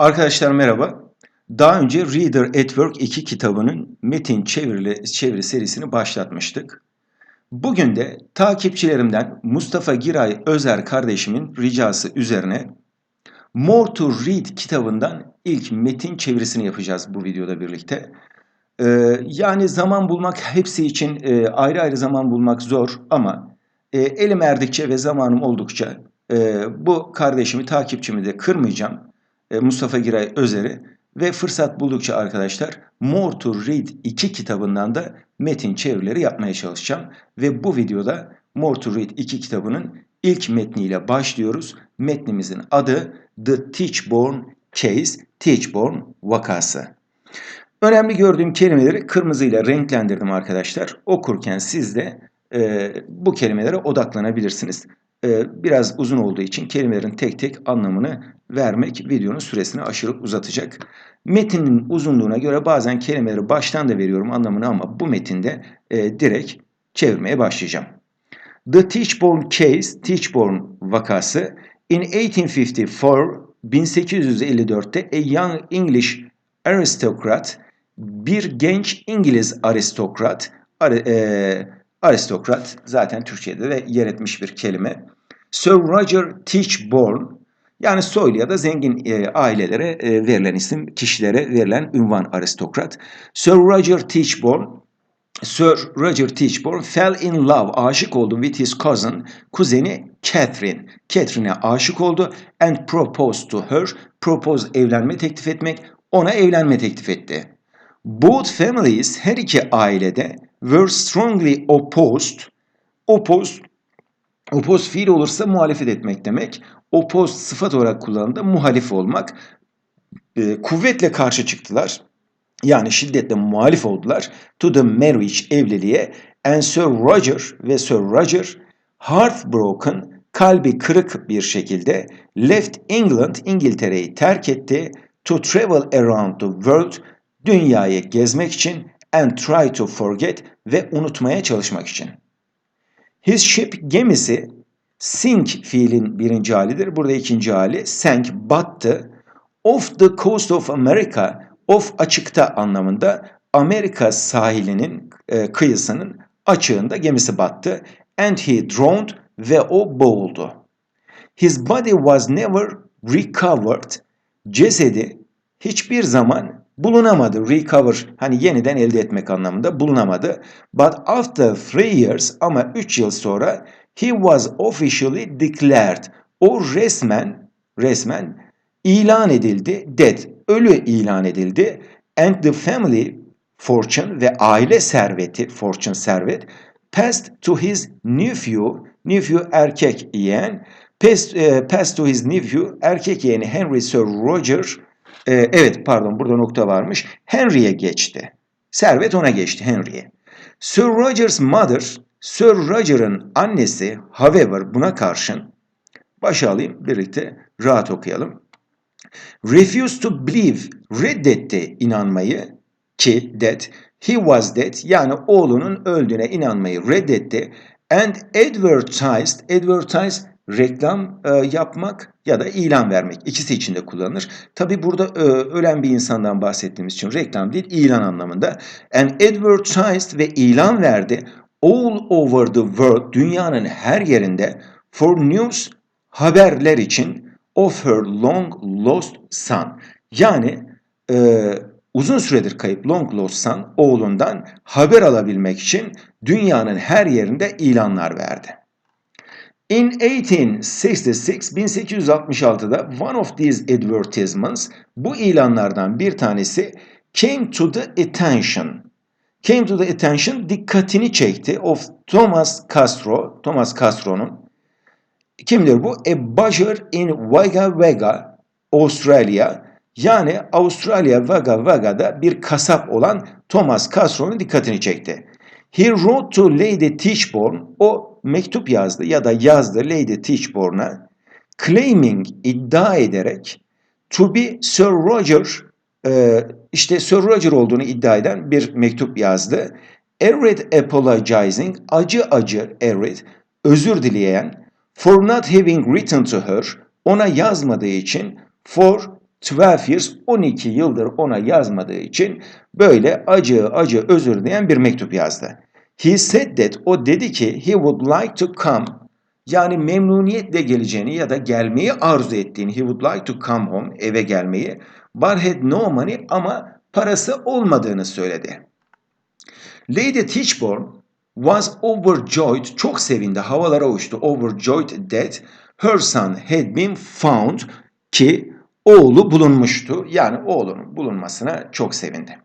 Arkadaşlar merhaba. Daha önce Reader at Work 2 kitabının metin çeviri, çeviri serisini başlatmıştık. Bugün de takipçilerimden Mustafa Giray Özer kardeşimin ricası üzerine More to Read kitabından ilk metin çevirisini yapacağız bu videoda birlikte. Ee, yani zaman bulmak hepsi için e, ayrı ayrı zaman bulmak zor ama e, elim erdikçe ve zamanım oldukça e, bu kardeşimi, takipçimi de kırmayacağım. E, Mustafa Giray Özer'i ve fırsat buldukça arkadaşlar More to Read 2 kitabından da metin çevirileri yapmaya çalışacağım. Ve bu videoda More to Read 2 kitabının ilk metniyle başlıyoruz. Metnimizin adı The Teachborn Case, Teachborn vakası. Önemli gördüğüm kelimeleri kırmızıyla renklendirdim arkadaşlar. Okurken siz de e, bu kelimelere odaklanabilirsiniz. E, biraz uzun olduğu için kelimelerin tek tek anlamını vermek videonun süresini aşırı uzatacak. Metinin uzunluğuna göre bazen kelimeleri baştan da veriyorum anlamını ama bu metinde e, direkt çevirmeye başlayacağım. The Teachborn Case, Teachborn vakası in 1854 1854'te a young English aristocrat bir genç İngiliz aristokrat e, aristokrat zaten Türkçe'de de yer etmiş bir kelime. Sir Roger Tichborne yani soylu ya da zengin e, ailelere e, verilen isim, kişilere verilen ünvan aristokrat. Sir Roger Tichborne Sir Roger Tichborne fell in love, aşık oldu with his cousin, kuzeni Catherine. Catherine'e aşık oldu and proposed to her, propose evlenme teklif etmek, ona evlenme teklif etti. Both families, her iki ailede were strongly opposed. Opposed, opposed fiil olursa muhalefet etmek demek. Opposed sıfat olarak kullanıldığında muhalif olmak. E, kuvvetle karşı çıktılar. Yani şiddetle muhalif oldular. To the marriage, evliliğe. And Sir Roger ve Sir Roger heartbroken, kalbi kırık bir şekilde left England, İngiltere'yi terk etti. To travel around the world, dünyayı gezmek için and try to forget ve unutmaya çalışmak için. His ship gemisi sink fiilin birinci halidir. Burada ikinci hali sank, battı. Off the coast of America, off açıkta anlamında Amerika sahilinin e, kıyısının açığında gemisi battı. And he drowned ve o boğuldu. His body was never recovered. Cesedi hiçbir zaman bulunamadı. Recover hani yeniden elde etmek anlamında bulunamadı. But after three years ama 3 yıl sonra he was officially declared. O resmen resmen ilan edildi. Dead. Ölü ilan edildi. And the family fortune ve aile serveti fortune servet passed to his nephew nephew erkek yeğen passed, uh, passed to his nephew erkek yeğeni Henry Sir Roger ee, evet pardon burada nokta varmış. Henry'e geçti. Servet ona geçti Henry'e. Sir Roger's mother, Sir Roger'ın annesi however buna karşın başa alayım birlikte rahat okuyalım. Refused to believe, reddetti inanmayı ki that he was dead yani oğlunun öldüğüne inanmayı reddetti and advertised, advertised reklam e, yapmak ya da ilan vermek ikisi için de kullanılır. Tabi burada e, ölen bir insandan bahsettiğimiz için reklam değil ilan anlamında. And advertised ve ilan verdi all over the world dünyanın her yerinde for news haberler için of her long lost son. Yani e, uzun süredir kayıp long lost son oğlundan haber alabilmek için dünyanın her yerinde ilanlar verdi. In 1866, 1866'da one of these advertisements, bu ilanlardan bir tanesi came to the attention. Came to the attention dikkatini çekti of Thomas Castro, Thomas Castro'nun. Kimdir bu? A butcher in Wagga Wagga, Australia. Yani Avustralya Wagga Wagga'da bir kasap olan Thomas Castro'nun dikkatini çekti. He wrote to Lady Tichborne, o mektup yazdı ya da yazdı Lady Tichborne'a claiming iddia ederek to be Sir Roger e, işte Sir Roger olduğunu iddia eden bir mektup yazdı. Ered apologizing acı acı Ered özür dileyen for not having written to her ona yazmadığı için for 12 years 12 yıldır ona yazmadığı için böyle acı acı özür dileyen bir mektup yazdı. He said that o dedi ki he would like to come yani memnuniyetle geleceğini ya da gelmeyi arzu ettiğini he would like to come home eve gelmeyi but had no money ama parası olmadığını söyledi. Lady Tichborne was overjoyed, çok sevindi, havalara uçtu. Overjoyed that her son had been found ki oğlu bulunmuştu. Yani oğlunun bulunmasına çok sevindi.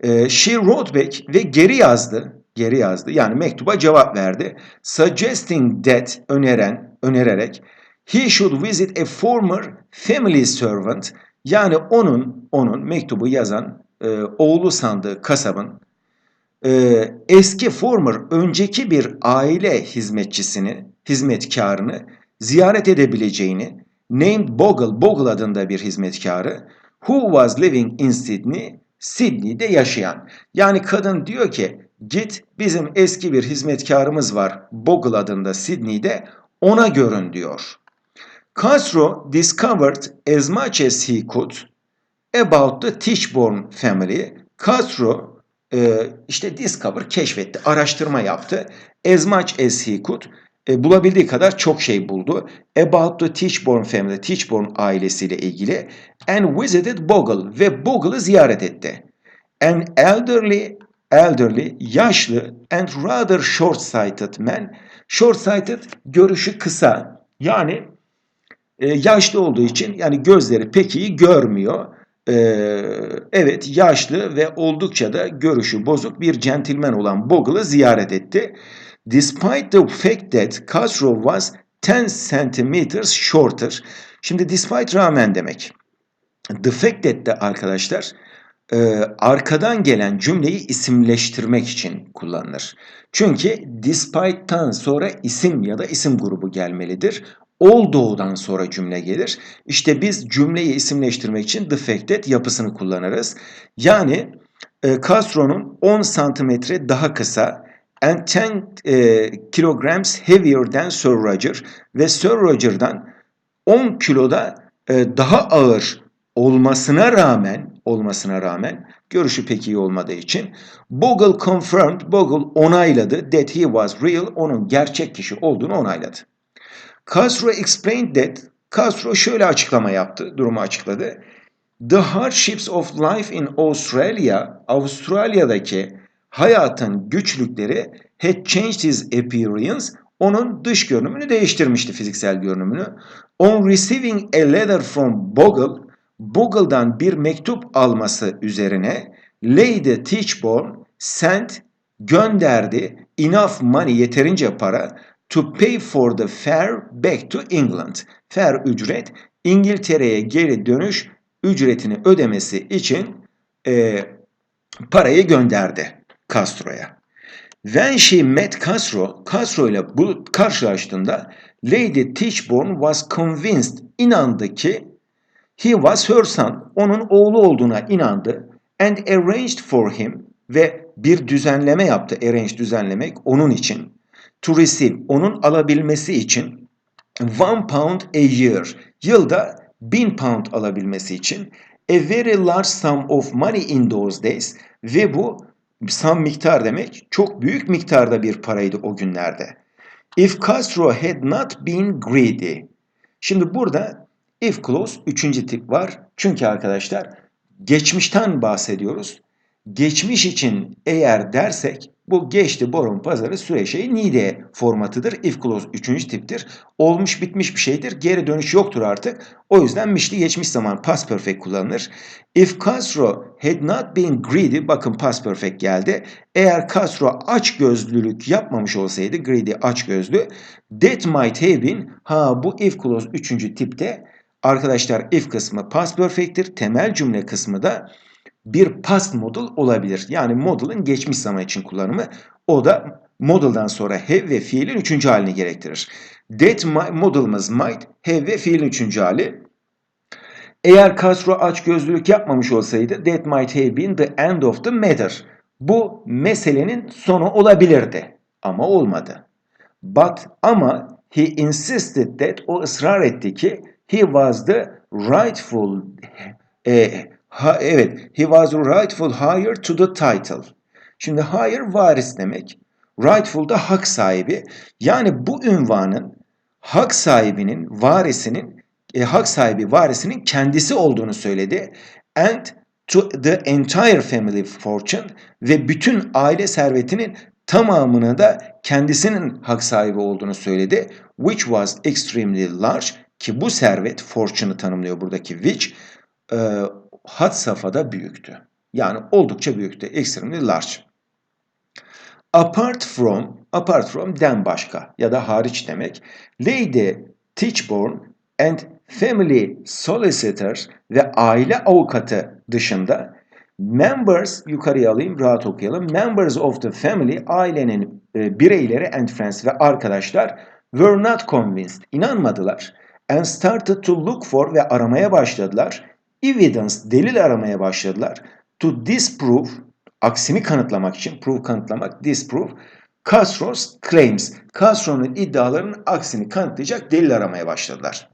Ee, she wrote back ve geri yazdı. Geri yazdı. Yani mektuba cevap verdi. Suggesting that öneren, önererek he should visit a former family servant yani onun onun mektubu yazan e, oğlu sandığı kasabın e, eski former önceki bir aile hizmetçisini, hizmetkarını ziyaret edebileceğini named Bogle, Bogle adında bir hizmetkarı who was living in Sydney, Sydney'de yaşayan. Yani kadın diyor ki git bizim eski bir hizmetkarımız var Bogle adında Sydney'de ona görün diyor. Castro discovered as much as he could about the Tichborne family. Castro e, işte discover keşfetti, araştırma yaptı. As much as he could e, bulabildiği kadar çok şey buldu. About the Tichborne family, Tichborne ailesiyle ilgili. And visited Bogle ve Bogle'ı ziyaret etti. An elderly, elderly, yaşlı and rather short-sighted man. Short-sighted, görüşü kısa. Yani e, yaşlı olduğu için yani gözleri pek iyi görmüyor. E, evet yaşlı ve oldukça da görüşü bozuk bir centilmen olan Bogle'ı ziyaret etti. Despite the fact that Castro was 10 centimeters shorter. Şimdi despite rağmen demek. The fact that de arkadaşlar e, arkadan gelen cümleyi isimleştirmek için kullanılır. Çünkü despite'tan sonra isim ya da isim grubu gelmelidir. Olduğudan sonra cümle gelir. İşte biz cümleyi isimleştirmek için the fact yapısını kullanırız. Yani e, Castro'nun 10 santimetre daha kısa and 10 e, kilograms heavier than Sir Roger ve Sir Roger'dan 10 kiloda e, daha ağır olmasına rağmen olmasına rağmen görüşü pek iyi olmadığı için Bogle confirmed, Bogle onayladı that he was real, onun gerçek kişi olduğunu onayladı. Castro explained that, Castro şöyle açıklama yaptı, durumu açıkladı. The hardships of life in Australia, Avustralya'daki hayatın güçlükleri had changed his appearance, onun dış görünümünü değiştirmişti fiziksel görünümünü. On receiving a letter from Bogle, Bogle'dan bir mektup alması üzerine Lady Tichborne sent gönderdi enough money yeterince para to pay for the fare back to England. Fare ücret İngiltere'ye geri dönüş ücretini ödemesi için e, parayı gönderdi Castro'ya. When she met Castro, Castro ile bu karşılaştığında Lady Tichborne was convinced, inandı ki he was her son, onun oğlu olduğuna inandı and arranged for him ve bir düzenleme yaptı, arrange düzenlemek onun için. To receive, onun alabilmesi için. One pound a year, yılda bin pound alabilmesi için. A very large sum of money in those days ve bu sum miktar demek çok büyük miktarda bir paraydı o günlerde. If Castro had not been greedy. Şimdi burada if clause üçüncü tip var. Çünkü arkadaşlar geçmişten bahsediyoruz. Geçmiş için eğer dersek bu geçti boron pazarı süreçeği nide formatıdır. If clause 3. tiptir. Olmuş bitmiş bir şeydir. Geri dönüş yoktur artık. O yüzden mişli geçmiş zaman past perfect kullanılır. If Castro had not been greedy bakın past perfect geldi. Eğer Castro aç gözlülük yapmamış olsaydı greedy aç gözlü that might have been ha bu if clause 3. tipte arkadaşlar if kısmı past perfect'tir. Temel cümle kısmı da bir past model olabilir. Yani model'ın geçmiş zaman için kullanımı. O da model'dan sonra have ve fiilin üçüncü halini gerektirir. That model'ımız might, have ve fiilin üçüncü hali. Eğer Castro aç gözlülük yapmamış olsaydı that might have been the end of the matter. Bu meselenin sonu olabilirdi ama olmadı. But ama he insisted that o ısrar etti ki he was the rightful E, ha, evet, he was rightful heir to the title. Şimdi heir varis demek. Rightful da hak sahibi. Yani bu ünvanın hak sahibinin, varisinin, e, hak sahibi varisinin kendisi olduğunu söyledi. And to the entire family fortune ve bütün aile servetinin tamamını da kendisinin hak sahibi olduğunu söyledi. Which was extremely large ki bu servet fortune'ı tanımlıyor buradaki which e, had safhada büyüktü. Yani oldukça büyüktü. Extremely large. Apart from, apart from den başka ya da hariç demek. Lady Tichborne and family solicitors ve aile avukatı dışında members yukarıya alayım rahat okuyalım. Members of the family ailenin e, bireyleri and friends ve arkadaşlar were not convinced. inanmadılar and started to look for ve aramaya başladılar. Evidence delil aramaya başladılar. To disprove aksini kanıtlamak için prove kanıtlamak disprove Castro's claims. Castro'nun iddialarının aksini kanıtlayacak delil aramaya başladılar.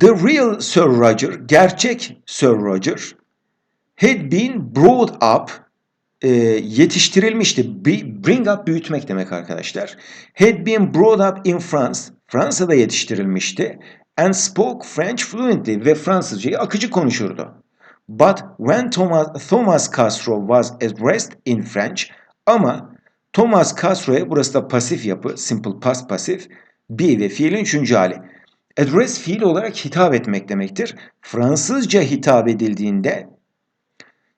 The real Sir Roger, gerçek Sir Roger had been brought up e, yetiştirilmişti. Bring up büyütmek demek arkadaşlar. Had been brought up in France. Fransa'da yetiştirilmişti. And spoke French fluently ve Fransızcayı akıcı konuşurdu. But when Thomas, Thomas Castro was addressed in French ama Thomas Castro'ya burası da pasif yapı, simple past pasif, be ve fiilin üçüncü hali. Address fiil olarak hitap etmek demektir. Fransızca hitap edildiğinde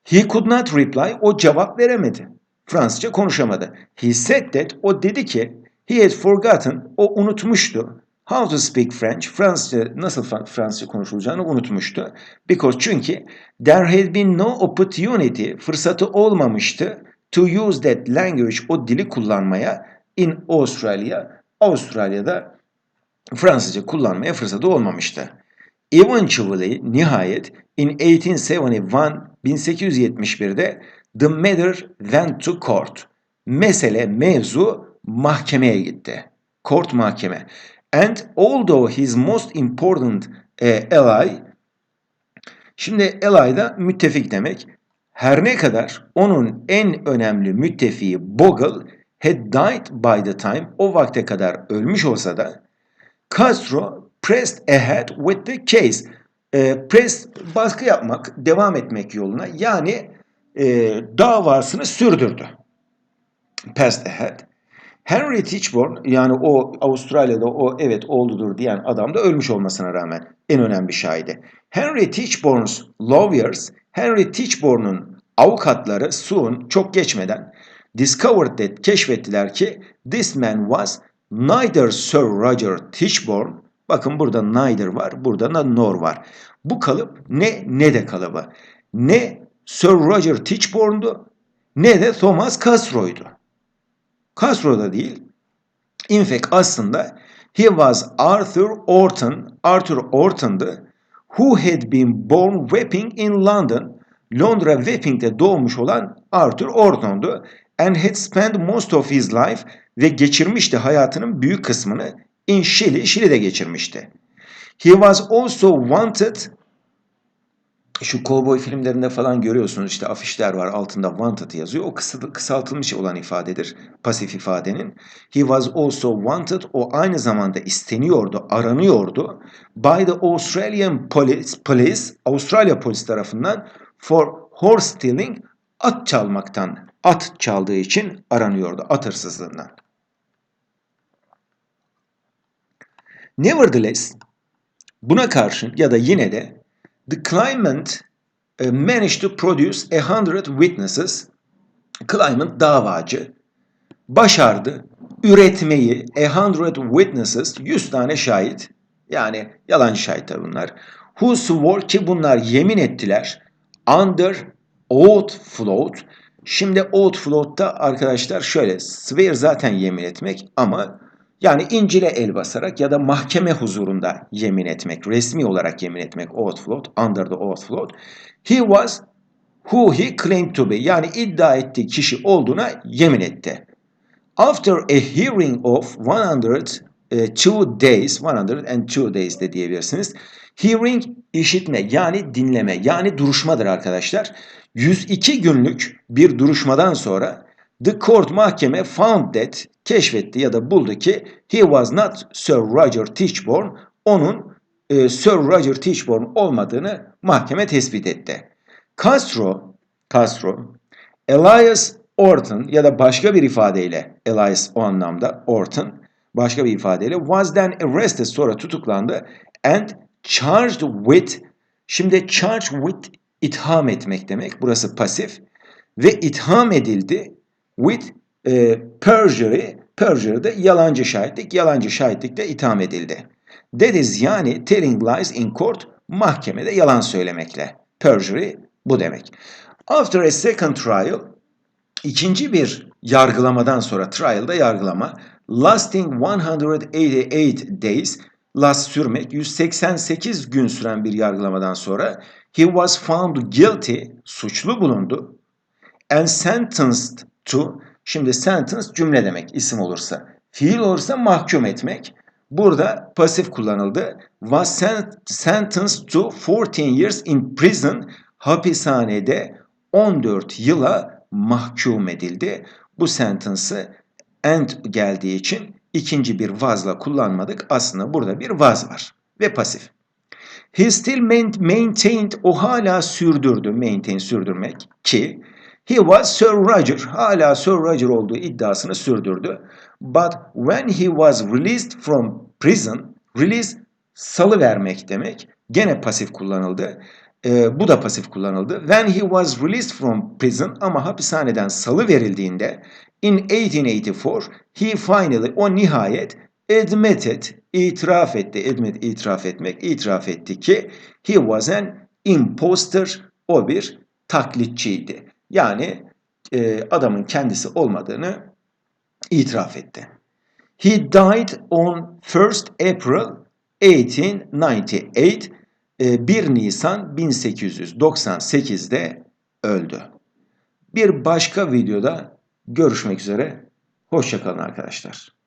he could not reply, o cevap veremedi. Fransızca konuşamadı. He said that, o dedi ki he had forgotten, o unutmuştu. How to speak French, Fransızca nasıl Fransızca konuşulacağını unutmuştu. Because çünkü there had been no opportunity, fırsatı olmamıştı to use that language, o dili kullanmaya in Australia, Avustralya'da Fransızca kullanmaya fırsatı olmamıştı. Eventually, nihayet in 1871, 1871'de the matter went to court. Mesele, mevzu mahkemeye gitti. Court mahkeme. And although his most important e, ally, şimdi ally da müttefik demek. Her ne kadar onun en önemli müttefiği Bogle had died by the time, o vakte kadar ölmüş olsa da Castro pressed ahead with the case. E, press baskı yapmak, devam etmek yoluna yani e, davasını sürdürdü. Passed ahead. Henry Tichborne yani o Avustralya'da o evet oldudur diyen adam da ölmüş olmasına rağmen en önemli şahidi. Henry Tichborne's lawyers, Henry Tichborne'un avukatları soon çok geçmeden discovered that keşfettiler ki this man was neither Sir Roger Tichborne bakın burada neither var burada da nor var. Bu kalıp ne ne de kalıbı. Ne Sir Roger Tichborne'du ne de Thomas Castro'ydu. Castro'da değil. In fact aslında he was Arthur Orton, Arthur Orton'dı. Who had been born Wapping in London. Londra Wapping'de doğmuş olan Arthur Orton'du. And had spent most of his life ve geçirmişti hayatının büyük kısmını in Şili, Şili'de geçirmişti. He was also wanted şu kovboy filmlerinde falan görüyorsunuz işte afişler var altında wanted yazıyor. O kısaltılmış olan ifadedir pasif ifadenin. He was also wanted o aynı zamanda isteniyordu, aranıyordu. By the Australian police, police Avustralya polis tarafından for horse stealing at çalmaktan, at çaldığı için aranıyordu at hırsızlığından. Nevertheless buna karşın ya da yine de The claimant uh, managed to produce a hundred witnesses. Claimant davacı başardı üretmeyi a hundred witnesses 100 tane şahit yani yalancı şahitler bunlar. Who swore ki bunlar yemin ettiler under oath float. Şimdi oath float'ta arkadaşlar şöyle swear zaten yemin etmek ama yani İncil'e el basarak ya da mahkeme huzurunda yemin etmek, resmi olarak yemin etmek oath float, under the oath float. He was who he claimed to be. Yani iddia ettiği kişi olduğuna yemin etti. After a hearing of 102 days, 102 days de diyebilirsiniz. Hearing işitme yani dinleme yani duruşmadır arkadaşlar. 102 günlük bir duruşmadan sonra the court mahkeme found that keşfetti ya da buldu ki he was not Sir Roger Tichborne onun e, Sir Roger Tichborne olmadığını mahkeme tespit etti. Castro Castro Elias Orton ya da başka bir ifadeyle Elias o anlamda Orton başka bir ifadeyle was then arrested sonra tutuklandı and charged with şimdi charged with itham etmek demek burası pasif ve itham edildi with e, perjury perjury de yalancı şahitlik yalancı şahitlik de itham edildi. That is yani telling lies in court mahkemede yalan söylemekle. Perjury bu demek. After a second trial ikinci bir yargılamadan sonra trial'da yargılama lasting 188 days last sürmek 188 gün süren bir yargılamadan sonra he was found guilty suçlu bulundu and sentenced to şimdi sentence cümle demek isim olursa fiil olursa mahkum etmek burada pasif kullanıldı was sentenced to 14 years in prison hapishanede 14 yıla mahkum edildi. Bu sentence'ı and geldiği için ikinci bir vazla kullanmadık. Aslında burada bir vaz var ve pasif. He still maintained, o hala sürdürdü, maintain sürdürmek ki he was Sir Roger, hala Sir Roger olduğu iddiasını sürdürdü. But when he was released from prison, release salı vermek demek, gene pasif kullanıldı. E, bu da pasif kullanıldı. When he was released from prison ama hapishaneden salı verildiğinde in 1884 he finally o nihayet admitted itiraf etti. Admit itiraf etmek itiraf etti ki he was an imposter o bir taklitçiydi. Yani e, adamın kendisi olmadığını itiraf etti. He died on 1st April 1898 1 Nisan 1898'de öldü. Bir başka videoda görüşmek üzere. Hoşçakalın arkadaşlar.